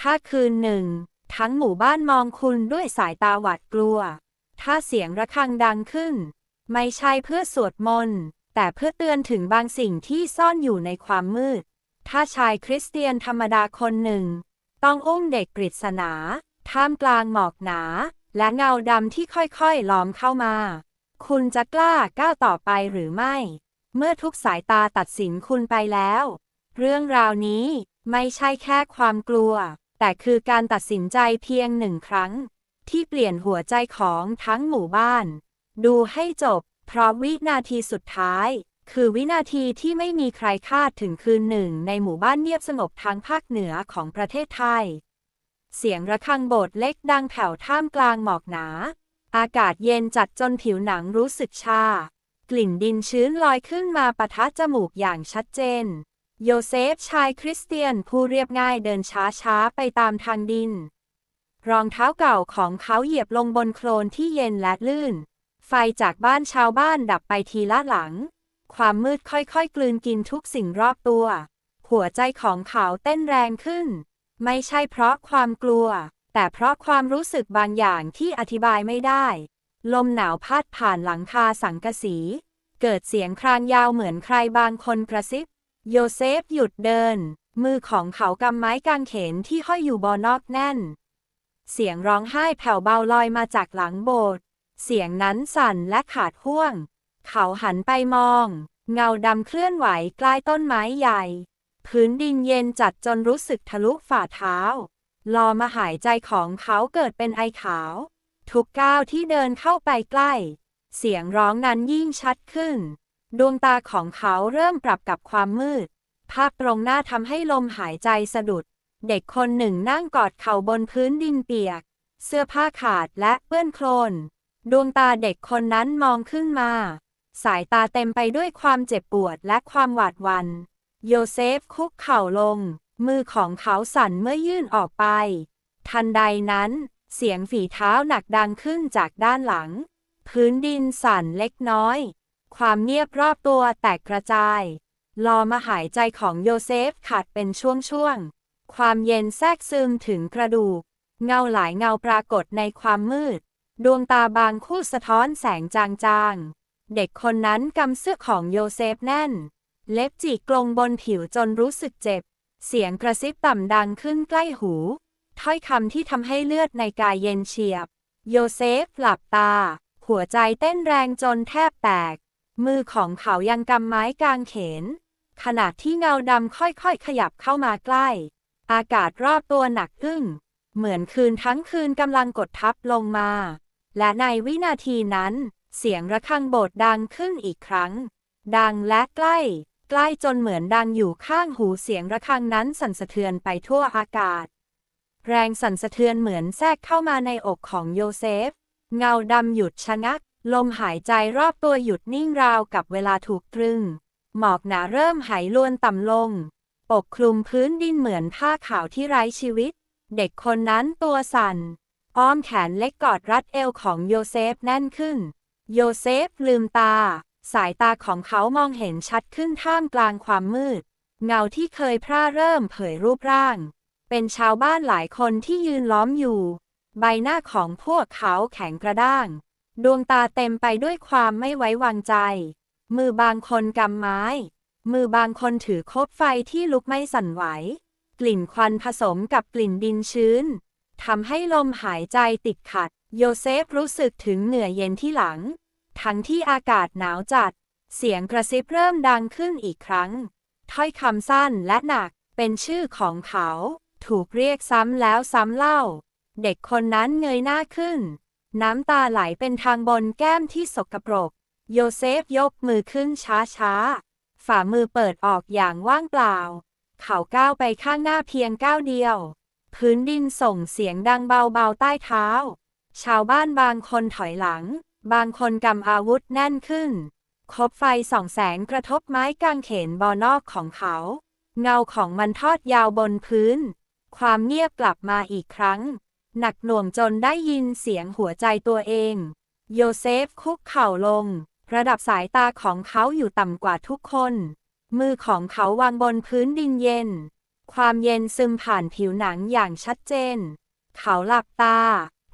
ถ้าคืนหนึ่ง ทั้งหมู่บ้านมองคุณด้วยสายตาหวาดกลัว ถ้าเสียงระฆังดังขึ้น ไม่ใช่เพื่อสวดมนต์แต่เพื่อเตือนถึงบางสิ่งที่ซ่อนอยู่ในความมืด ถ้าชายคริสเตียนธรรมดาคนหนึ่ง ต้องอุ้มเด็กปริศนาท่ามกลางหมอกหนา และเงาดำที่ค่อยๆล้อมเข้ามา คุณจะกล้าก้าวต่อไปหรือไม่ เมื่อทุกสายตาตัดสินคุณไปแล้ว เรื่องราวนี้ไม่ใช่แค่ความกลัว แต่คือการตัดสินใจเพียงหนึ่งครั้ง ที่เปลี่ยนหัวใจของทั้งหมู่บ้าน ดูให้จบ เพราะวินาทีสุดท้าย คือวินาทีที่ไม่มีใครคาดถึงคืนหนึ่ง ในหมู่บ้านเงียบสงบทางภาคเหนือของประเทศไทย เสียงระฆังโบสถ์เล็กดังแผ่วท่ามกลางหมอกหนา อากาศเย็นจัดจนผิวหนังรู้สึกชา กลิ่นดินชื้นลอยขึ้นมาปะทะจมูกอย่างชัดเจน โยเซฟชายคริสเตียนผู้เรียบง่ายเดินช้าๆ ไปตามทางดิน รองเท้าเก่าของเขาเหยียบลงบนโคลนที่เย็นและลื่น ไฟจากบ้านชาวบ้านดับไปทีละหลัง ความมืดค่อยๆ กลืนกินทุกสิ่งรอบตัว หัวใจของเขาเต้นแรงขึ้น ไม่ใช่เพราะความกลัว แต่เพราะความรู้สึกบางอย่างที่อธิบายไม่ได้ ลมหนาวพัดผ่านหลังคาสังกะสี เกิดเสียงครางยาวเหมือนใครบางคนกระซิบ โยเซฟหยุดเดิน มือของเขากำไม้กางเขนที่ห้อยอยู่บนนอกแน่น เสียงร้องไห้แผ่วเบาลอยมาจากหลังโบสถ์เสียงนั้นสั่นและขาดห่วง เขาหันไปมอง เงาดำเคลื่อนไหวใกล้ต้นไม้ใหญ่ พื้นดินเย็นจัดจนรู้สึกทะลุฝ่าเท้า ลอมาหายใจของเขาเกิดเป็นไอขาว ทุกก้าวที่เดินเข้าไปใกล้ เสียงร้องนั้นยิ่งชัดขึ้น ดวงตาของเขาเริ่มปรับกับความมืด ภาพตรงหน้าทำให้ลมหายใจสะดุด เด็กคนหนึ่งนั่งกอดเข่าบนพื้นดินเปียก เสื้อผ้าขาดและเปื้อนโคลน ดวงตาเด็กคนนั้นมองขึ้นมา สายตาเต็มไปด้วยความเจ็บปวดและความหวาดหวันโยเซฟคุกเข่าลง มือของเขาสั่นเมื่อยื่นออกไป ทันใดนั้น เสียงฝีเท้าหนักดังขึ้นจากด้านหลัง พื้นดินสั่นเล็กน้อย ความเงียบรอบตัวแตกกระจาย ลอมาหายใจของโยเซฟขาดเป็นช่วงๆ ความเย็นแทรกซึมถึงกระดูก เงาหลายเงาปรากฏในความมืด ดวงตาบางคู่สะท้อนแสงจางๆ เด็กคนนั้นกำเสื้อของโยเซฟแน่น เล็บจีกลงบนผิวจนรู้สึกเจ็บ เสียงกระซิบต่ำดังขึ้นใกล้หู ถ้อยคำที่ทำให้เลือดในกายเย็นเฉียบ โยเซฟหลับตา หัวใจเต้นแรงจนแทบแตก มือของเขายังกำไม้กางเขน ขณะที่เงาดำค่อยๆ ขยับเข้ามาใกล้ อากาศรอบตัวหนักอึ้ง เหมือนคืนทั้งคืนกำลังกดทับลงมา และในวินาทีนั้น เสียงระฆังโบสถ์ดังขึ้นอีกครั้ง ดังและใกล้ ใกล้จนเหมือนดังอยู่ข้างหูเสียงระฆังนั้นสั่นสะเทือนไปทั่วอากาศ แรงสั่นสะเทือนเหมือนแทรกเข้ามาในอกของโยเซฟ เงาดำหยุดชะงัก ลมหายใจรอบตัวหยุดนิ่งราวกับเวลาถูกตรึง หมอกหนาเริ่มหายลวนต่ำลง ปกคลุมพื้นดินเหมือนผ้าขาวที่ไร้ชีวิต เด็กคนนั้นตัวสั่น อ้อมแขนเล็กกอดรัดเอวของโยเซฟแน่นขึ้น โยเซฟลืมตา สายตาของเขามองเห็นชัดขึ้นท่ามกลางความมืด เงาที่เคยพร่าเริ่มเผยรูปร่าง เป็นชาวบ้านหลายคนที่ยืนล้อมอยู่ ใบหน้าของพวกเขาแข็งกระด้าง ดวงตาเต็มไปด้วยความไม่ไว้วางใจ มือบางคนกำไม้ มือบางคนถือคบไฟที่ลุกไม่สั่นไหว กลิ่นควันผสมกับกลิ่นดินชื้นทำให้ลมหายใจติดขัด โยเซฟรู้สึกถึงเหนื่อยเย็นที่หลัง ทั้งที่อากาศหนาวจัด เสียงกระซิบเริ่มดังขึ้นอีกครั้ง ถ้อยคำสั้นและหนักเป็นชื่อของเขา ถูกเรียกซ้ำแล้วซ้ำเล่า เด็กคนนั้นเงยหน้าขึ้น น้ำตาไหลเป็นทางบนแก้มที่สกปรก โยเซฟยกมือขึ้นช้าๆ ฝ่ามือเปิดออกอย่างว่างเปล่า เขาก้าวไปข้างหน้าเพียงก้าวเดียว พื้นดินส่งเสียงดังเบาๆใต้เท้า ชาวบ้านบางคนถอยหลัง บางคนกำอาวุธแน่นขึ้น คบไฟส่องแสงกระทบไม้กางเขนบอนอกของเขา เงาของมันทอดยาวบนพื้น ความเงียบกลับมาอีกครั้ง หนักหน่วงจนได้ยินเสียงหัวใจตัวเอง โยเซฟคุกเข่าลง ระดับสายตาของเขาอยู่ต่ำกว่าทุกคน มือของเขาวางบนพื้นดินเย็น ความเย็นซึมผ่านผิวหนังอย่างชัดเจน เขาหลับตา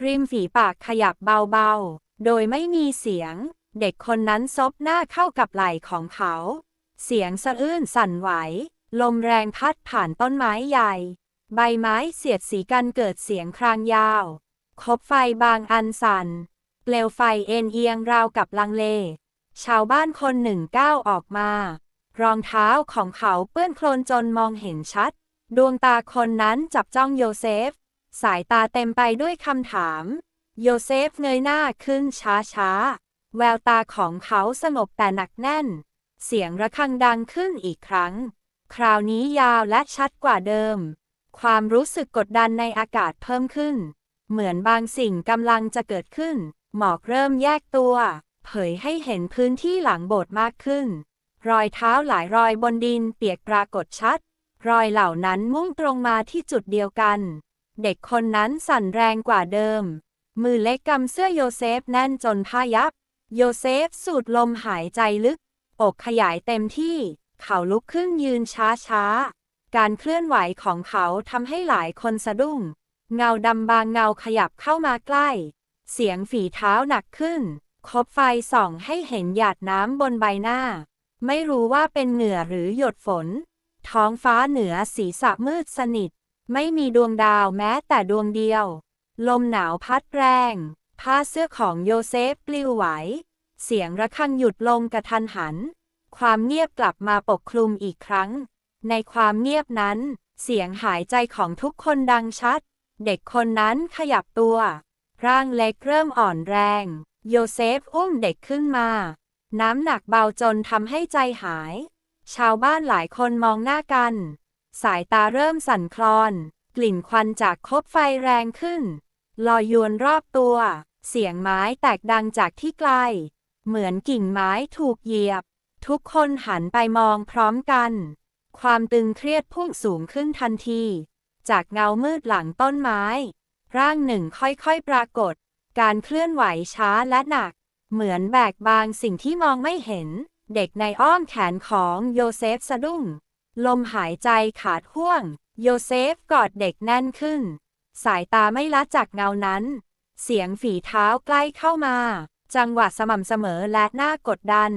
ริมฝีปากขยับเบาๆ โดยไม่มีเสียง เด็กคนนั้นซบหน้าเข้ากับไหล่ของเขา เสียงสะอื้นสั่นไหว ลมแรงพัดผ่านต้นไม้ใหญ่ ใบไม้เสียดสีกันเกิดเสียงครางยาว คบไฟบางอันสั่น เปลวไฟเอ็นเอียงราวกับลังเล ชาวบ้านคนหนึ่งก้าวออกมา รองเท้าของเขาเปื้อนโคลนจนมองเห็นชัด ดวงตาคนนั้นจับจ้องโยเซฟ สายตาเต็มไปด้วยคำถาม โยเซฟเงยหน้าขึ้นช้าๆ แววตาของเขาสงบแต่หนักแน่น เสียงระฆังดังขึ้นอีกครั้ง คราวนี้ยาวและชัดกว่าเดิม ความรู้สึกกดดันในอากาศเพิ่มขึ้น เหมือนบางสิ่งกำลังจะเกิดขึ้น หมอกเริ่มแยกตัว เผยให้เห็นพื้นที่หลังโบสถ์มากขึ้น รอยเท้าหลายรอยบนดินเปียกปรากฏชัด รอยเหล่านั้นมุ่งตรงมาที่จุดเดียวกัน เด็กคนนั้นสั่นแรงกว่าเดิม มือเล็กกำเสื้อโยเซฟแน่นจนผ้ายับ โยเซฟสูดลมหายใจลึก อกขยายเต็มที่ เขาลุกขึ้นยืนช้าๆ การเคลื่อนไหวของเขาทำให้หลายคนสะดุ้ง เงาดำบางเงาขยับเข้ามาใกล้ เสียงฝีเท้าหนักขึ้น คบไฟส่องให้เห็นหยาดน้ำบนใบหน้า ไม่รู้ว่าเป็นเหงื่อหรือหยดฝน ท้องฟ้าเหนือศีรษะมืดสนิท ไม่มีดวงดาวแม้แต่ดวงเดียว ลมหนาวพัดแรง ผ้าเสื้อของโยเซฟปลิวไหว เสียงระฆังหยุดลงกระทันหัน ความเงียบกลับมาปกคลุมอีกครั้ง ในความเงียบนั้น เสียงหายใจของทุกคนดังชัด เด็กคนนั้นขยับตัว ร่างเล็กเริ่มอ่อนแรง โยเซฟอุ้มเด็กขึ้นมา น้ำหนักเบาจนทำให้ใจหาย ชาวบ้านหลายคนมองหน้ากัน สายตาเริ่มสั่นคลอน กลิ่นควันจากคบไฟแรงขึ้น ลอยยวนรอบตัว เสียงไม้แตกดังจากที่ไกล เหมือนกิ่งไม้ถูกเหยียบ ทุกคนหันไปมองพร้อมกัน ความตึงเครียดพุ่งสูงขึ้นทันที จากเงามืดหลังต้นไม้ ร่างหนึ่งค่อยๆปรากฏ การเคลื่อนไหวช้าและหนัก เหมือนแบกบางสิ่งที่มองไม่เห็น เด็กในอ้อมแขนของโยเซฟสะดุ้ง ลมหายใจขาดห่วง โยเซฟกอดเด็กแน่นขึ้น สายตาไม่ละจากเงานั้น เสียงฝีเท้าใกล้เข้ามา จังหวะสม่ำเสมอและน่ากดดัน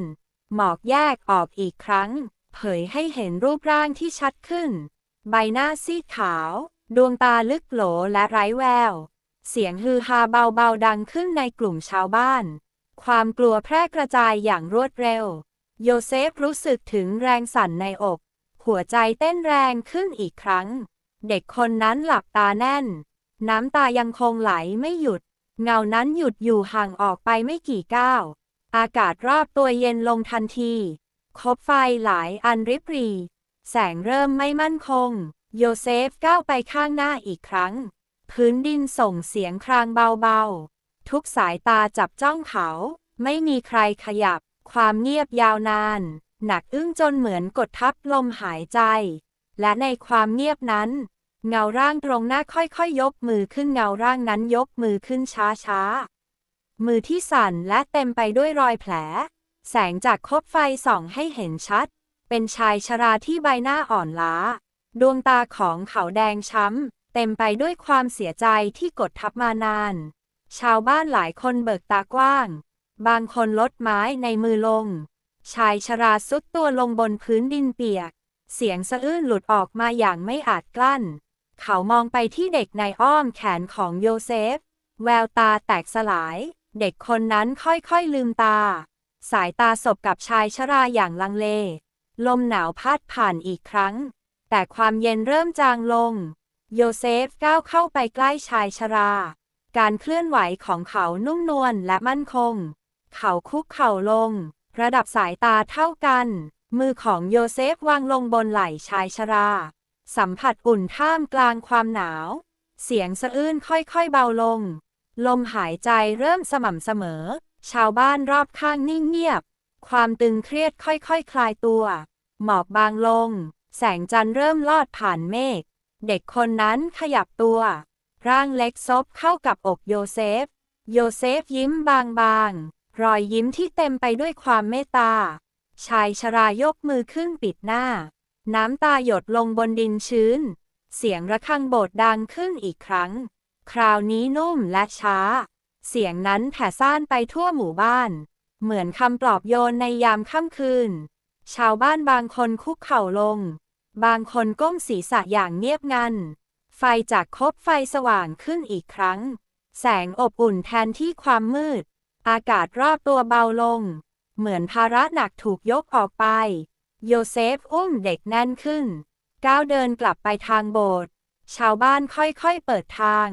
หมอกแยกออกอีกครั้ง เผยให้เห็นรูปร่างที่ชัดขึ้น ใบหน้าซีดขาว ดวงตาลึกโหลและไร้แวว เสียงฮือฮาเบาๆดังขึ้นในกลุ่มชาวบ้าน ความกลัวแพร่กระจายอย่างรวดเร็ว โยเซฟรู้สึกถึงแรงสั่นในอก หัวใจเต้นแรงขึ้นอีกครั้ง เด็กคนนั้นหลับตาแน่น น้ำตายังคงไหลไม่หยุด เงานั้นหยุดอยู่ห่างออกไปไม่กี่ก้าว อากาศรอบตัวเย็นลงทันที คบไฟหลายอันริบหรี แสงเริ่มไม่มั่นคง โยเซฟก้าวไปข้างหน้าอีกครั้ง พื้นดินส่งเสียงครางเบาๆ ทุกสายตาจับจ้องเขา ไม่มีใครขยับ ความเงียบยาวนาน หนักอึ้งจนเหมือนกดทับลมหายใจ และในความเงียบนั้น เงาร่างตรงหน้าค่อยๆยยกมือขึ้นเงาร่างนั้นยกมือขึ้นช้าๆ มือที่สั่นและเต็มไปด้วยรอยแผล แสงจากคบไฟส่องให้เห็นชัด เป็นชายชราที่ใบหน้าอ่อนล้า ดวงตาของเขาแดงช้ำ เต็มไปด้วยความเสียใจที่กดทับมานาน ชาวบ้านหลายคนเบิกตากว้าง บางคนลดไม้ในมือลง ชายชราสุดตัวลงบนพื้นดินเปียก เสียงสะอื้นหลุดออกมาอย่างไม่อาจกลั้น เขามองไปที่เด็กในอ้อมแขนของโยเซฟ แววตาแตกสลาย เด็กคนนั้นค่อยๆลืมตา สายตาสบกับชายชราอย่างลังเล ลมหนาวพัดผ่านอีกครั้ง แต่ความเย็นเริ่มจางลง โยเซฟก้าวเข้าไปใกล้ชายชรา การเคลื่อนไหวของเขานุ่มนวลและมั่นคง เขาคุกเข่าลง ระดับสายตาเท่ากัน มือของโยเซฟวางลงบนไหล่ชายชรา สัมผัสอุ่นท่ามกลางความหนาว เสียงสะอื้นค่อยๆเบาลง ลมหายใจเริ่มสม่ำเสมอ ชาวบ้านรอบข้างนิ่งเงียบ ความตึงเครียดค่อยๆคคลายตัว หมอกบางลง แสงจันทร์เริ่มลอดผ่านเมฆ เด็กคนนั้นขยับตัว ร่างเล็กซบเข้ากับอกโยเซฟ โยเซฟยิ้มบางๆ รอยยิ้มที่เต็มไปด้วยความเมตตา ชายชรายกมือขึ้นปิดหน้า น้ำตาหยดลงบนดินชื้น เสียงระฆังโบสถ์ดังขึ้นอีกครั้ง คราวนี้นุ่มและช้า เสียงนั้นแผ่ซ่านไปทั่วหมู่บ้าน เหมือนคำปลอบโยนในยามค่ำคืน ชาวบ้านบางคนคุกเข่าลง บางคนก้มศีรษะอย่างเงียบงัน ไฟจากคบไฟสว่างขึ้นอีกครั้ง แสงอบอุ่นแทนที่ความมืด อากาศรอบตัวเบาลง เหมือนภาระหนักถูกยกออกไป โยเซฟอุ้มเด็กแน่นขึ้น ก้าวเดินกลับไปทางโบสถ์ ชาวบ้านค่อยๆเปิดทาง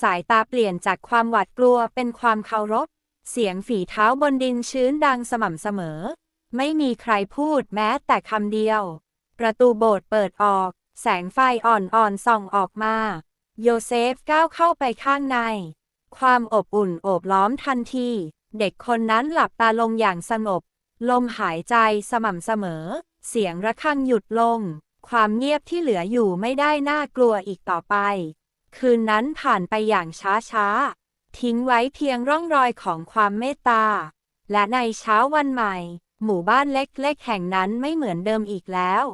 สายตาเปลี่ยนจากความหวาดกลัวเป็นความเคารพ เสียงฝีเท้าบนดินชื้นดังสม่ำเสมอ ไม่มีใครพูดแม้แต่คำเดียว ประตูโบสถ์เปิดออก แสงไฟอ่อนๆส่องออกมา โยเซฟก้าวเข้าไปข้างใน ความอบอุ่นโอบล้อมทันที เด็กคนนั้นหลับตาลงอย่างสงบ ลมหายใจสม่ำเสมอ เสียงระฆังหยุดลง ความเงียบที่เหลืออยู่ไม่ได้น่ากลัวอีกต่อไป คืนนั้นผ่านไปอย่างช้าๆ ทิ้งไว้เพียงร่องรอยของความเมตตา และในเช้าวันใหม่ หมู่บ้านเล็กๆ แห่งนั้นไม่เหมือนเดิมอีกแล้ว